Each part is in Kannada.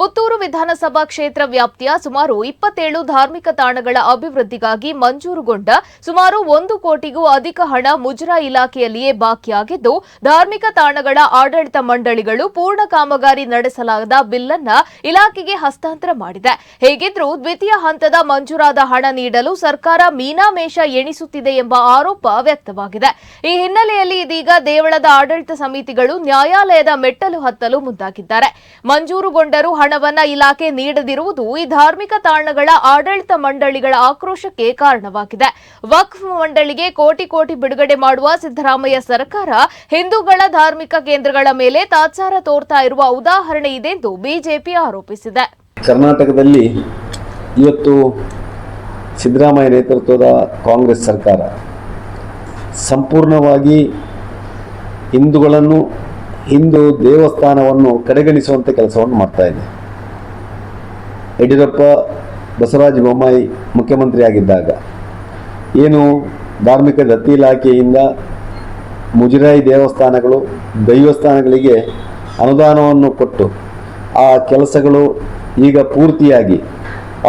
ಪುತ್ತೂರು ವಿಧಾನಸಭಾ ಕ್ಷೇತ್ರ ವ್ಯಾಪ್ತಿಯ ಸುಮಾರು ಇಪ್ಪತ್ತೇಳು ಧಾರ್ಮಿಕ ತಾಣಗಳ ಅಭಿವೃದ್ಧಿಗಾಗಿ ಮಂಜೂರುಗೊಂಡ ಸುಮಾರು ಒಂದು ಕೋಟಿಗೂ ಅಧಿಕ ಹಣ ಮುಜರಾ ಇಲಾಖೆಯಲ್ಲಿಯೇ ಬಾಕಿಯಾಗಿದ್ದು, ಧಾರ್ಮಿಕ ತಾಣಗಳ ಆಡಳಿತ ಮಂಡಳಿಗಳು ಪೂರ್ಣ ಕಾಮಗಾರಿ ನಡೆಸಲಾದ ಬಿಲ್ ಅನ್ನ ಇಲಾಖೆಗೆ ಹಸ್ತಾಂತರ ಮಾಡಿದೆ. ಹೇಗಿದ್ರೂ ದ್ವಿತೀಯ ಹಂತದ ಮಂಜೂರಾದ ಹಣ ನೀಡಲು ಸರ್ಕಾರ ಮೀನಾಮೇಷ ಎಣಿಸುತ್ತಿದೆ ಎಂಬ ಆರೋಪ ವ್ಯಕ್ತವಾಗಿದೆ. ಈ ಹಿನ್ನೆಲೆಯಲ್ಲಿ ಇದೀಗ ದೇವಳದ ಆಡಳಿತ ಸಮಿತಿಗಳು ನ್ಯಾಯಾಲಯದ ಮೆಟ್ಟಲು ಹತ್ತಲು ಮುಂದಾಗಿದ್ದಾರೆ. ಮಂಜೂರುಗೊಂಡರೂ ಹಣವನ್ನ ಇಲಾಖೆ ನೀಡದಿರುವುದು ಈ ಧಾರ್ಮಿಕ ತಾಣಗಳ ಆಡಳಿತ ಮಂಡಳಿಗಳ ಆಕ್ರೋಶಕ್ಕೆ ಕಾರಣವಾಗಿದೆ. ವಕ್ಫ್ ಮಂಡಳಿಗೆ ಕೋಟಿ ಕೋಟಿ ಬಿಡುಗಡೆ ಮಾಡುವ ಸಿದ್ದರಾಮಯ್ಯ ಸರ್ಕಾರ ಹಿಂದೂಗಳ ಧಾರ್ಮಿಕ ಕೇಂದ್ರಗಳ ಮೇಲೆ ತಾತ್ಸಾರ ತೋರ್ತಾ ಇರುವ ಉದಾಹರಣೆ ಇದೆ ಎಂದು ಬಿಜೆಪಿ ಆರೋಪಿಸಿದೆ. ಕರ್ನಾಟಕದಲ್ಲಿ ಇವತ್ತು ಸಿದ್ದರಾಮಯ್ಯ ನೇತೃತ್ವದ ಕಾಂಗ್ರೆಸ್ ಸರ್ಕಾರ ಸಂಪೂರ್ಣವಾಗಿ ಹಿಂದೂಗಳನ್ನು, ಹಿಂದೂ ದೇವಸ್ಥಾನವನ್ನು ಕಡೆಗಣಿಸುವಂಥ ಕೆಲಸವನ್ನು ಮಾಡ್ತಾ ಇದೆ. ಯಡಿಯೂರಪ್ಪ ಬಸವರಾಜ ಬೊಮ್ಮಾಯಿ ಮುಖ್ಯಮಂತ್ರಿ ಆಗಿದ್ದಾಗ ಏನು ಧಾರ್ಮಿಕ ದತ್ತಿ ಇಲಾಖೆಯಿಂದ ಮುಜರಾಯಿ ದೇವಸ್ಥಾನಗಳು ದೈವಸ್ಥಾನಗಳಿಗೆ ಅನುದಾನವನ್ನು ಕೊಟ್ಟು ಆ ಕೆಲಸಗಳು ಈಗ ಪೂರ್ತಿಯಾಗಿ,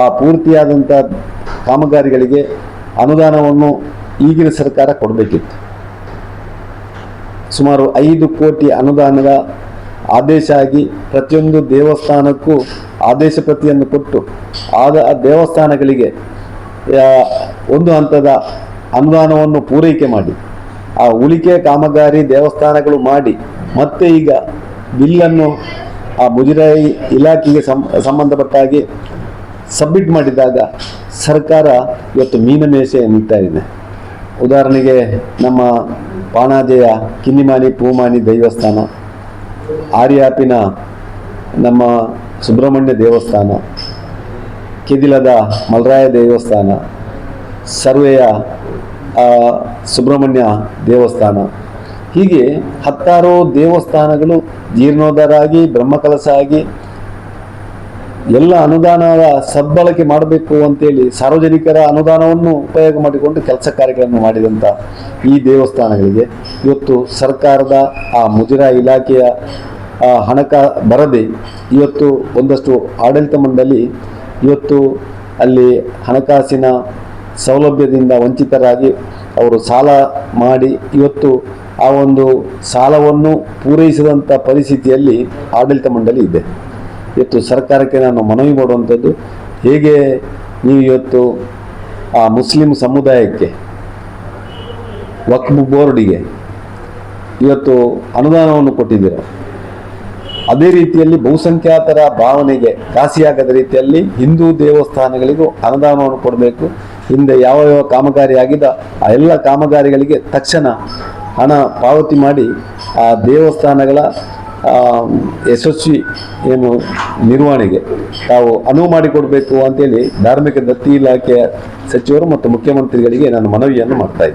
ಆ ಪೂರ್ತಿಯಾದಂಥ ಕಾಮಗಾರಿಗಳಿಗೆ ಅನುದಾನವನ್ನು ಈಗಿನ ಸರ್ಕಾರ ಕೊಡಬೇಕಿತ್ತು. ಸುಮಾರು ಐದು ಕೋಟಿ ಅನುದಾನದ ಆದೇಶ ಆಗಿ ಪ್ರತಿಯೊಂದು ದೇವಸ್ಥಾನಕ್ಕೂ ಆದೇಶ ಪ್ರತಿಯನ್ನು ಕೊಟ್ಟು, ಆದ ದೇವಸ್ಥಾನಗಳಿಗೆ ಒಂದು ಹಂತದ ಅನುದಾನವನ್ನು ಪೂರೈಕೆ ಮಾಡಿ. ಆ ಉಳಿಕೆ ಕಾಮಗಾರಿ ದೇವಸ್ಥಾನಗಳು ಮಾಡಿ, ಮತ್ತೆ ಈಗ ಬಿಲ್ಲನ್ನು ಆ ಮುಜರಾಯಿ ಇಲಾಖೆಗೆ ಸಂಬಂಧಪಟ್ಟ ಹಾಗೆ ಸಬ್ಮಿಟ್ ಮಾಡಿದಾಗ ಸರ್ಕಾರ ಇವತ್ತು ಮೀನಮೇಷ ನೀಡ್ತಾ ಇದೆ. ಉದಾಹರಣೆಗೆ ನಮ್ಮ ಪಾಣಾಜೆಯ, ಕಿನ್ನಿಮಾನಿ, ಪೂಮಾನಿ ದೇವಸ್ಥಾನ, ಆರ್ಯಾಪಿನ ನಮ್ಮ ಸುಬ್ರಹ್ಮಣ್ಯ ದೇವಸ್ಥಾನ, ಕೆದಿಲದ ಮಲರಾಯ ದೇವಸ್ಥಾನ, ಸರ್ವೆಯ ಸುಬ್ರಹ್ಮಣ್ಯ ದೇವಸ್ಥಾನ. ಹೀಗೆ ಹತ್ತಾರು ದೇವಸ್ಥಾನಗಳು ಜೀರ್ಣೋದ್ಧಾರ ಆಗಿ ಬ್ರಹ್ಮಕಲಶ ಆಗಿ ಎಲ್ಲ ಅನುದಾನದ ಸದ್ಬಳಕೆ ಮಾಡಬೇಕು ಅಂತೇಳಿ ಸಾರ್ವಜನಿಕರ ಅನುದಾನವನ್ನು ಉಪಯೋಗ ಮಾಡಿಕೊಂಡು ಕೆಲಸ ಕಾರ್ಯಗಳನ್ನು ಮಾಡಿದಂಥ ಈ ದೇವಸ್ಥಾನಗಳಿಗೆ ಇವತ್ತು ಸರ್ಕಾರದ ಆ ಮುಜರಾ ಇಲಾಖೆಯ ಹಣಕಾ ಬರದೆ ಇವತ್ತು ಒಂದಷ್ಟು ಆಡಳಿತ ಮಂಡಳಿ ಇವತ್ತು ಅಲ್ಲಿ ಹಣಕಾಸಿನ ಸೌಲಭ್ಯದಿಂದ ವಂಚಿತರಾಗಿ ಅವರು ಸಾಲ ಮಾಡಿ ಇವತ್ತು ಆ ಒಂದು ಸಾಲವನ್ನು ಪೂರೈಸಿದಂಥ ಪರಿಸ್ಥಿತಿಯಲ್ಲಿ ಆಡಳಿತ ಮಂಡಳಿ ಇದೆ. ಇವತ್ತು ಸರ್ಕಾರಕ್ಕೆ ನಾನು ಮನವಿ ಮಾಡುವಂಥದ್ದು ಹೇಗೆ ನೀವು ಇವತ್ತು ಆ ಮುಸ್ಲಿಂ ಸಮುದಾಯಕ್ಕೆ ವಕ್ಫ್ ಬೋರ್ಡಿಗೆ ಇವತ್ತು ಅನುದಾನವನ್ನು ಕೊಟ್ಟಿದ್ದೀರ? ಅದೇ ರೀತಿಯಲ್ಲಿ ಬಹುಸಂಖ್ಯಾತರ ಭಾವನೆಗೆ ಕಾಸಿಯಾಗದ ರೀತಿಯಲ್ಲಿ ಹಿಂದೂ ದೇವಸ್ಥಾನಗಳಿಗೂ ಅನುದಾನವನ್ನು ಕೊಡಬೇಕು. ಹಿಂದೆ ಯಾವ ಯಾವ ಕಾಮಗಾರಿ ಆಗಿದ ಆ ಎಲ್ಲ ಕಾಮಗಾರಿಗಳಿಗೆ ತಕ್ಷಣ ಹಣ ಪಾವತಿ ಮಾಡಿ ಆ ದೇವಸ್ಥಾನಗಳ ಯಶಸ್ವಿ ಏನು ನಿರ್ವಹಣೆಗೆ ತಾವು ಅನುವು ಮಾಡಿಕೊಡಬೇಕು ಅಂತೇಳಿ ಧಾರ್ಮಿಕ ದತ್ತಿ ಇಲಾಖೆಯ ಸಚಿವರು ಮತ್ತು ಮುಖ್ಯಮಂತ್ರಿಗಳಿಗೆ ನಾನು ಮನವಿಯನ್ನು ಮಾಡ್ತಾ